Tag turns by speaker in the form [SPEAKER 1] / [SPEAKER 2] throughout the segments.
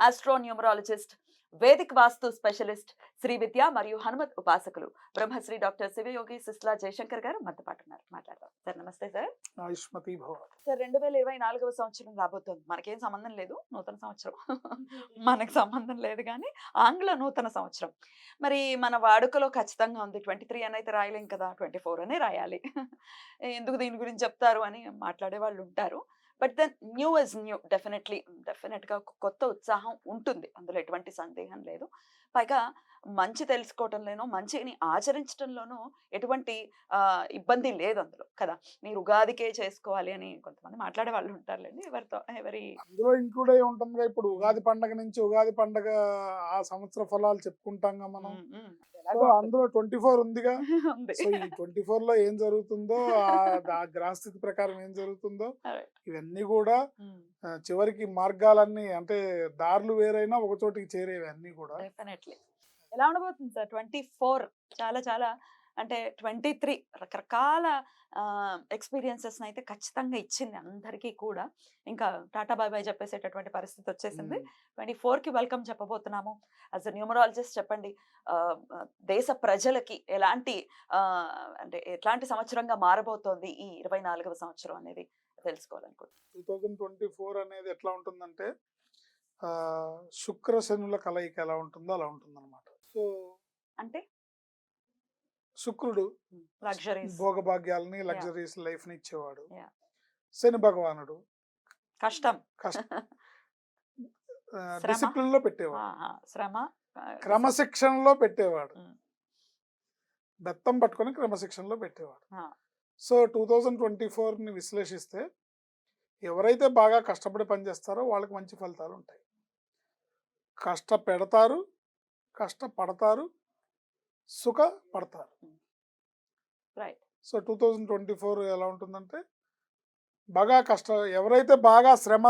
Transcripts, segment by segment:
[SPEAKER 1] astro numerologist Vedic vastu specialist Shri విద్య మరియు హనుమత్ ఉపాసకులు Brahmashri doctor Shivayogi Sisla Jayashankar garu మనతో పాటు ఉన్నారు. మాట్లాడదాం. సార్ నమస్తే సార్.
[SPEAKER 2] ఆయుష్మతి భవ.
[SPEAKER 1] సార్ రెండు వేల ఇరవై నాలుగవ సంవత్సరం రాబోతోంది. మనకేం సంబంధం లేదు నూతన సంవత్సరం. మనకు సంబంధం లేదు కానీ ఆంగ్ల నూతన సంవత్సరం. మరి మన వాడుకలో ఖచ్చితంగా ఉంది. ట్వంటీ త్రీ అని అయితే రాయలేం కదా ట్వంటీ ఫోర్ అనే రాయాలి. ఎందుకు దీని గురించి చెప్తారు అని మాట్లాడే వాళ్ళు ఉంటారు. But then new is new. Definitely డెఫినెట్గా ఒక కొత్త ఉత్సాహం ఉంటుంది. అందులో ఎటువంటి సందేహం లేదు. పైగా మంచి తెలుసుకోవటంలోనూ మంచిని ఆచరించడంలోనూ ఎటువంటి ఇబ్బంది లేదు అందులో కదా? మీరు ఉగాదికే చేసుకోవాలి అని కొంతమంది మాట్లాడే వాళ్ళు ఉంటారులేండి ఎవరితో ఎవరి
[SPEAKER 2] అందులో ఇంక్లూడ్ అయి ఉంటుందిగా. ఇప్పుడు ఉగాది పండగ నుంచి ఉగాది పండగ ఆ సంవత్సర ఫలాలు చెప్పుకుంటాంగా మనం. అందులో ట్వంటీ ఫోర్ ఉందిగా.
[SPEAKER 1] ఉంది.
[SPEAKER 2] సో ఈ ట్వంటీ ఫోర్లో ఏం జరుగుతుందో ఆ- గ్రహస్థితి ప్రకారం ఏం జరుగుతుందో. ఇవన్నీ కూడా చివరికి మార్గాలన్నీ అంటే దారులు వేరైనా ఒక చోటికి చేరేవి అన్ని కూడా.
[SPEAKER 1] డెఫినెట్లీ. ఎలా ఉండబోతుంది సార్? ట్వంటీ ఫోర్ చాలా చాలా అంటే ట్వంటీ త్రీ రకరకాల ఎక్స్పీరియన్సెస్ అయితే ఖచ్చితంగా ఇచ్చింది అందరికీ కూడా. ఇంకా టాటా బాయ్ బాయ్ చెప్పేసేటటువంటి పరిస్థితి వచ్చేసింది. ట్వంటీ కి వెల్కమ్ చెప్పబోతున్నాము. యాజ్ అ న్యూమరాలజిస్ట్ చెప్పండి దేశ ప్రజలకి ఎలాంటి అంటే ఎట్లాంటి సంవత్సరంగా మారబోతోంది ఈ ఇరవై నాలుగవ సంవత్సరం అనేది తెలుసుకోవాలనుకుంటున్నాను
[SPEAKER 2] టూ థౌజండ్ ట్వంటీ ఫోర్ అనేది ఎట్లా ఉంటుందంటే శుక్ర శనుల కలయిక ఎలా ఉంటుందో అలా ఉంటుంది అనమాట సో
[SPEAKER 1] అంటే?
[SPEAKER 2] శుక్రుడు భోగభాగ్యాలని లగ్జరీస్ లైఫ్ని ఇచ్చేవాడు. శని భగవానుడు.
[SPEAKER 1] కష్టం.
[SPEAKER 2] డిసిప్లిన్ లో పెట్టేవాడు.
[SPEAKER 1] శ్రమ.
[SPEAKER 2] క్రమశిక్షణలో పెట్టేవాడు. బెత్తం పట్టుకొని క్రమశిక్షణలో పెట్టేవాడు. సో టూ థౌజండ్ ట్వంటీ ని విశ్లేషిస్తే ఎవరైతే బాగా కష్టపడి పనిచేస్తారో వాళ్ళకి మంచి ఫలితాలు ఉంటాయి కష్ట పెడతారు కష్టపడతారు సుఖ పడతారు
[SPEAKER 1] right.
[SPEAKER 2] So two thousand twenty four ఎలా ఉంటుందంటే బాగా కష్ట. ఎవరైతే బాగా శ్రమ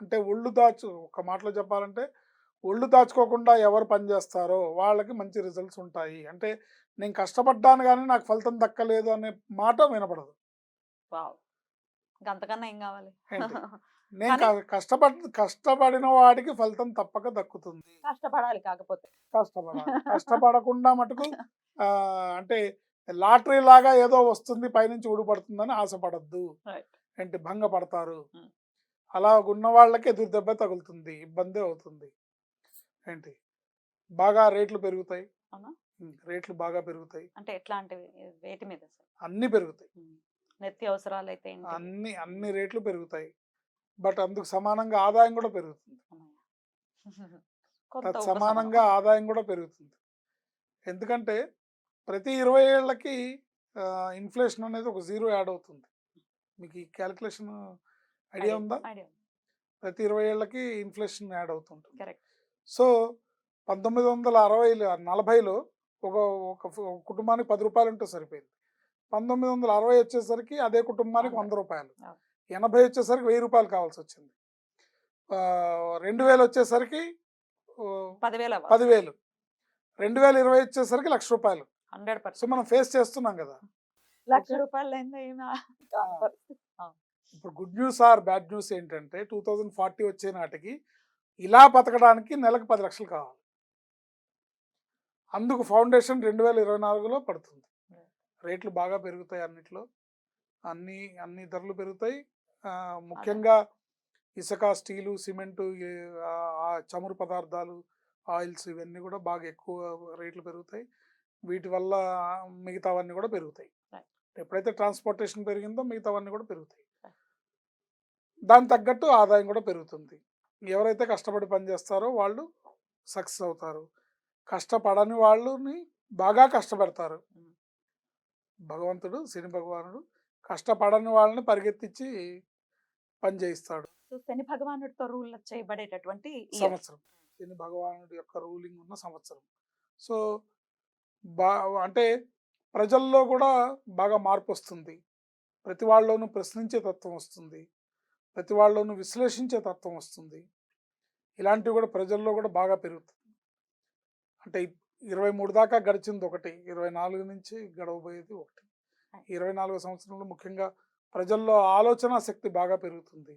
[SPEAKER 2] అంటే ఒళ్ళు దాచు ఒక మాటలో చెప్పాలంటే ఒళ్ళు దాచుకోకుండా ఎవరు పనిచేస్తారో వాళ్ళకి మంచి రిజల్ట్స్ ఉంటాయి. అంటే నేను కష్టపడ్డాను కానీ నాకు ఫలితం దక్కలేదు అనే మాట వినపడదు.
[SPEAKER 1] వావ్! అంతకన్నా ఏం కావాలి?
[SPEAKER 2] నేను కష్టపడ్ కష్టపడిన వాడికి ఫలితం తప్పక దక్కుతుంది.
[SPEAKER 1] కష్టపడాలి కాకపోతే.
[SPEAKER 2] కష్టపడాలి. కష్టపడకుండా మటుకు అంటే లాటరీ లాగా ఏదో వస్తుంది పైనుంచి ఊడిపడుతుందని ఆశపడద్దు. ఏంటి? భంగపడతారు.
[SPEAKER 1] Hmm.
[SPEAKER 2] అలా ఉన్న వాళ్ళకి ఎదురు దెబ్బ తగులుతుంది ఇబ్బంది అవుతుంది. ఏంటి? బాగా రేట్లు పెరుగుతాయి. రేట్లు బాగా పెరుగుతాయి.
[SPEAKER 1] అంటే ఎట్లాంటివి? వేటి మీద సార్
[SPEAKER 2] అన్ని పెరుగుతాయి.
[SPEAKER 1] ఉమ్. నిత్య అవసరాలు అయితే
[SPEAKER 2] అన్ని అన్ని రేట్లు పెరుగుతాయి. బట్ అందుకు సమానంగా ఆదాయం కూడా పెరుగుతుంది. సమానంగా ఆదాయం కూడా పెరుగుతుంది ఎందుకంటే ప్రతి ఇరవై ఏళ్ళకి ఇన్ఫ్లేషన్ అనేది ఒక జీరో యాడ్ అవుతుంది మీకు ఈ క్యాలిక్యులేషన్ ఐడియా ఉందా. ప్రతి ఇరవై ఏళ్ళకి ఇన్ఫ్లేషన్ యాడ్ అవుతుంటుంది సో పంతొమ్మిది వందల అరవై నలభైలో ఒక ఒక కుటుంబానికి పది రూపాయలు ఉంటే సరిపోయింది పంతొమ్మిది వందల అరవై వచ్చేసరికి అదే కుటుంబానికి
[SPEAKER 1] వంద.
[SPEAKER 2] రూపాయలు. ఎనభై వచ్చేసరికి వెయ్యి రూపాయలు కావాల్సి వచ్చింది. ఆ, రెండు వేలు వచ్చేసరికి
[SPEAKER 1] పదివేల
[SPEAKER 2] రెండు వేల ఇరవై వచ్చేసరికి లక్ష రూపాయలు.
[SPEAKER 1] హండ్రెడ్
[SPEAKER 2] సో
[SPEAKER 1] పర్సెంట్
[SPEAKER 2] మనం ఫేస్ చేస్తున్నాం కదా.
[SPEAKER 1] లక్ష రూపాయలు.
[SPEAKER 2] ఇప్పుడు good news or bad news ఏంటంటే టూ థౌజండ్ ఫార్టీ వచ్చే నాటికి ఇలా బతకడానికి నెలకు పది లక్షలు కావాలి. అందుకు ఫౌండేషన్ రెండు వేల ఇరవై నాలుగులో పడుతుంది. రేట్లు బాగా పెరుగుతాయి అన్నిట్లో. అన్ని అన్ని ధరలు పెరుగుతాయి. ముఖ్యంగా ఇసుక స్టీలు సిమెంటు చమురు పదార్థాలు ఆయిల్స్ ఇవన్నీ కూడా బాగా ఎక్కువ రేట్లు పెరుగుతాయి. వీటి వల్ల మిగతావన్నీ కూడా పెరుగుతాయి. ఎప్పుడైతే ట్రాన్స్పోర్టేషన్ పెరిగిందో మిగతావన్నీ కూడా పెరుగుతాయి. దాని తగ్గట్టు ఆదాయం కూడా పెరుగుతుంది. ఎవరైతే కష్టపడి పనిచేస్తారో వాళ్ళు సక్సెస్ అవుతారు. కష్టపడని వాళ్ళని బాగా కష్టపెడతారు. భగవంతుడు శని భగవానుడు కష్టపడని వాళ్ళని పరిగెత్తించి పని చేయిస్తాడు.
[SPEAKER 1] సో శని భగవానుడితో రూల్ చేయబడేటటువంటి.
[SPEAKER 2] సంవత్సరం. శని భగవానుడి యొక్క రూలింగ్ ఉన్న సంవత్సరం. సో బా అంటే ప్రజల్లో కూడా బాగా మార్పు వస్తుంది ప్రతి వాళ్ళలోనూ ప్రశ్నించే తత్వం వస్తుంది. ప్రతి వాళ్ళలోనూ విశ్లేషించే తత్వం వస్తుంది. ఇలాంటివి కూడా ప్రజల్లో కూడా బాగా పెరుగుతుంది. అంటే ఇరవై మూడు దాకా గడిచింది ఒకటి ఇరవై నాలుగు నుంచి గడవబోయేది ఒకటి. ఇరవై నాలుగో సంవత్సరంలో ముఖ్యంగా ప్రజల్లో ఆలోచన శక్తి బాగా పెరుగుతుంది.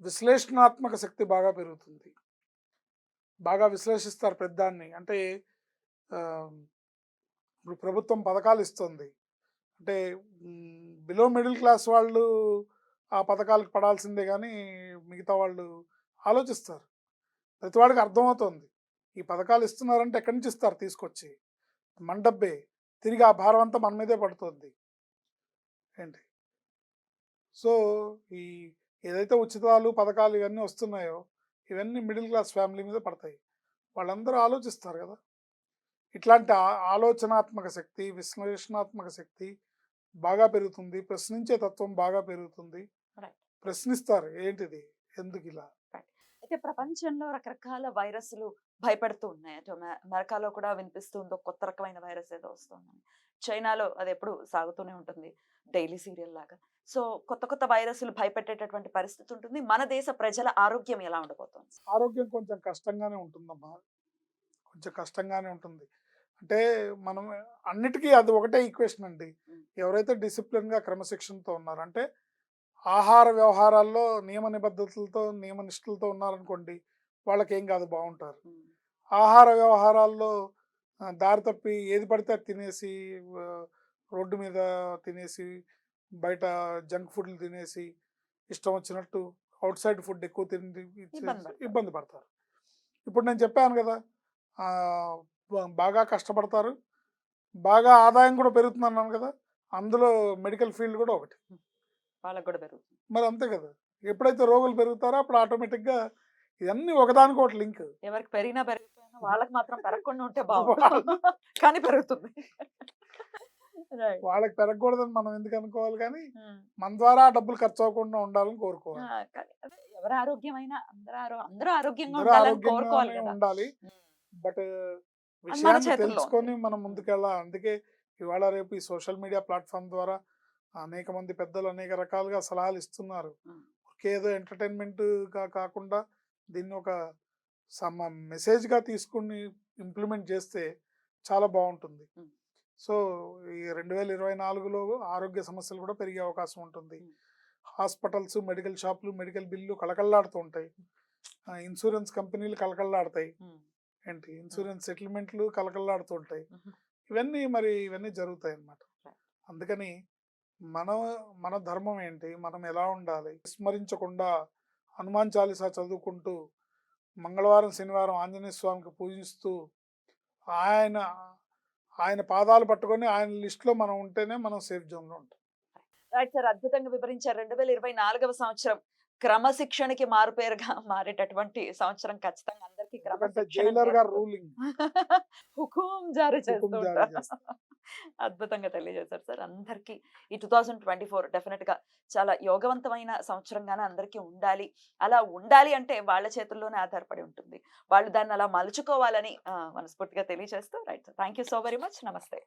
[SPEAKER 2] విశ్లేషణాత్మక శక్తి బాగా పెరుగుతుంది. బాగా విశ్లేషిస్తారు పెద్దాన్ని. అంటే ఇప్పుడు ప్రభుత్వం పథకాలు ఇస్తుంది. అంటే బిలో మిడిల్ క్లాస్ వాళ్ళు ఆ పథకాలకు పడాల్సిందే కానీ మిగతా వాళ్ళు ఆలోచిస్తారు. ప్రతి వాడికి అర్థమవుతుంది. ఈ పథకాలు ఇస్తున్నారంటే ఎక్కడి నుంచి ఇస్తారు తీసుకొచ్చి? మన డబ్బే తిరిగి ఆ భారం అంతా మన మీదే పడుతుంది. ఏంటి? సో ఈ ఏదైతే ఉచితాలు పథకాలు ఇవన్నీ వస్తున్నాయో ఇవన్నీ మిడిల్ క్లాస్ ఫ్యామిలీ మీద పడతాయి. వాళ్ళందరూ ఆలోచిస్తారు కదా! ఇట్లాంటి ఆలోచనాత్మక శక్తి విశ్లేషణాత్మక శక్తి బాగా పెరుగుతుంది. ప్రశ్నించే తత్వం బాగా పెరుగుతుంది. ప్రశ్నిస్తారు ఏంటిది? ఎందుకు ఇలా?
[SPEAKER 1] అయితే ప్రపంచంలో రకరకాల వైరస్లు భయపెడుతూ ఉన్నాయి. అటు అమె- అమెరికాలో కూడా వినిపిస్తుంది కొత్త రకమైన వైరస్ ఏదో వస్తుందని చైనాలో అది ఎప్పుడు సాగుతూనే ఉంటుంది. డైలీ సీరియల్ లాగా. సో కొత్త కొత్త వైరస్లు భయపెట్టేటటువంటి పరిస్థితి ఉంటుంది మన దేశ ప్రజల ఆరోగ్యం ఎలా ఉండబోతోంది
[SPEAKER 2] ఆరోగ్యం కొంచెం కష్టంగానే ఉంటుందమ్మా. కొంచెం కష్టంగానే ఉంటుంది. అంటే మనం అన్నిటికీ అది ఒకటే ఈక్వేషన్ అండి. ఎవరైతే డిసిప్లిన్గా క్రమశిక్షణతో ఉన్నారు అంటే ఆహార వ్యవహారాల్లో నియమ నిబద్ధతలతో నియమ నిష్ఠలతో ఉన్నారనుకోండి వాళ్ళకి ఏం కాదు బాగుంటారు. ఆహార వ్యవహారాల్లో దారి తప్పి ఏది పడితే అది తినేసి రోడ్డు మీద తినేసి బయట జంక్ ఫుడ్లు తినేసి ఇష్టం వచ్చినట్టు అవుట్ సైడ్ ఫుడ్ ఎక్కువ తిని
[SPEAKER 1] ఇబ్బంది పడతారు.
[SPEAKER 2] ఇప్పుడు నేను చెప్పాను కదా బాగా కష్టపడతారు. బాగా ఆదాయం కూడా పెరుగుతుంది అన్నాను కదా అందులో మెడికల్ ఫీల్డ్ కూడా ఒకటి.
[SPEAKER 1] వాళ్ళకు కూడా పెరుగుతుంది.
[SPEAKER 2] మరి అంతే కదా ఎప్పుడైతే రోగులు పెరుగుతారో అప్పుడు ఆటోమేటిక్గా ఇవన్నీ ఒకదానికి ఒకటి లింక్.
[SPEAKER 1] ఎవరికి పెరిగినా పెరిగిపోయినా వాళ్ళకి మాత్రం పెరగకుండా ఉంటే బాగుంటుంది కానీ పెరుగుతుంది.
[SPEAKER 2] వాళ్ళకి పెరగకూడదని మనం ఎందుకు అనుకోవాలి కానీ. మన ద్వారా డబ్బులు ఖర్చు అవ్వకుండా ఉండాలని కోరుకోవాలి
[SPEAKER 1] ఎవరి ఆరోగ్యమైనా అందరూ ఆరో అందరూ ఆరోగ్యంగా
[SPEAKER 2] ఉండాలి. బట్ విషయాన్ని తెలుసుకొని. మనం ముందుకెళ్ళాలి అందుకే ఇవాళ రేపు ఈ సోషల్ మీడియా ప్లాట్ఫామ్ ద్వారా అనేక మంది పెద్దలు అనేక రకాలుగా సలహాలు ఇస్తున్నారు. ఏదో ఎంటర్టైన్మెంట్గా కాకుండా దీన్ని ఒక సమ మెసేజ్గా తీసుకుని ఇంప్లిమెంట్ చేస్తే చాలా బాగుంటుంది. సో ఈ రెండు వేల ఇరవై నాలుగులో ఆరోగ్య సమస్యలు కూడా పెరిగే అవకాశం ఉంటుంది. హాస్పిటల్స్ మెడికల్ షాపులు మెడికల్ బిల్లు కళకళలాడుతూ ఉంటాయి. ఇన్సూరెన్స్ కంపెనీలు కళకళలాడతాయి.
[SPEAKER 1] ఉమ్.
[SPEAKER 2] ఏంటి? ఇన్సూరెన్స్ సెటిల్మెంట్లు కలకల్లాడుతూ ఉంటాయి. ఇవన్నీ మరి ఇవన్నీ జరుగుతాయి అన్నమాట. అందుకని మన మన ధర్మం ఏంటి? మనం ఎలా ఉండాలి? విస్మరించకుండా హనుమాన్ చాలీసా చదువుకుంటూ మంగళవారం శనివారం ఆంజనేయ స్వామికి పూజిస్తూ ఆయన ఆయన పాదాలు పట్టుకొని ఆయన లిస్టులో మనం ఉంటేనే మనం సేఫ్ జోన్లో ఉంటాం.
[SPEAKER 1] రైట్ సార్ అద్భుతంగా వివరించారు. రెండు వేల ఇరవై నాలుగవ సంవత్సరం క్రమశిక్షణకి మారుపేరుగా మారేటటువంటి సంవత్సరం ఖచ్చితంగా.
[SPEAKER 2] జైలర్ గారు. రూలింగ్
[SPEAKER 1] హుకుం జారీ. అద్భుతంగా తెలియజేశారు సార్. అందరికీ ఈ టూ థౌజండ్ ట్వంటీ ఫోర్ డెఫినెట్గా చాలా యోగవంతమైన సంవత్సరంగానే అందరికీ ఉండాలి. అలా ఉండాలి అంటే వాళ్ళ చేతుల్లోనే ఆధారపడి ఉంటుంది. వాళ్ళు దాన్ని అలా మలుచుకోవాలని మనస్ఫూర్తిగా తెలియజేస్తూ right thank you so very much నమస్తే.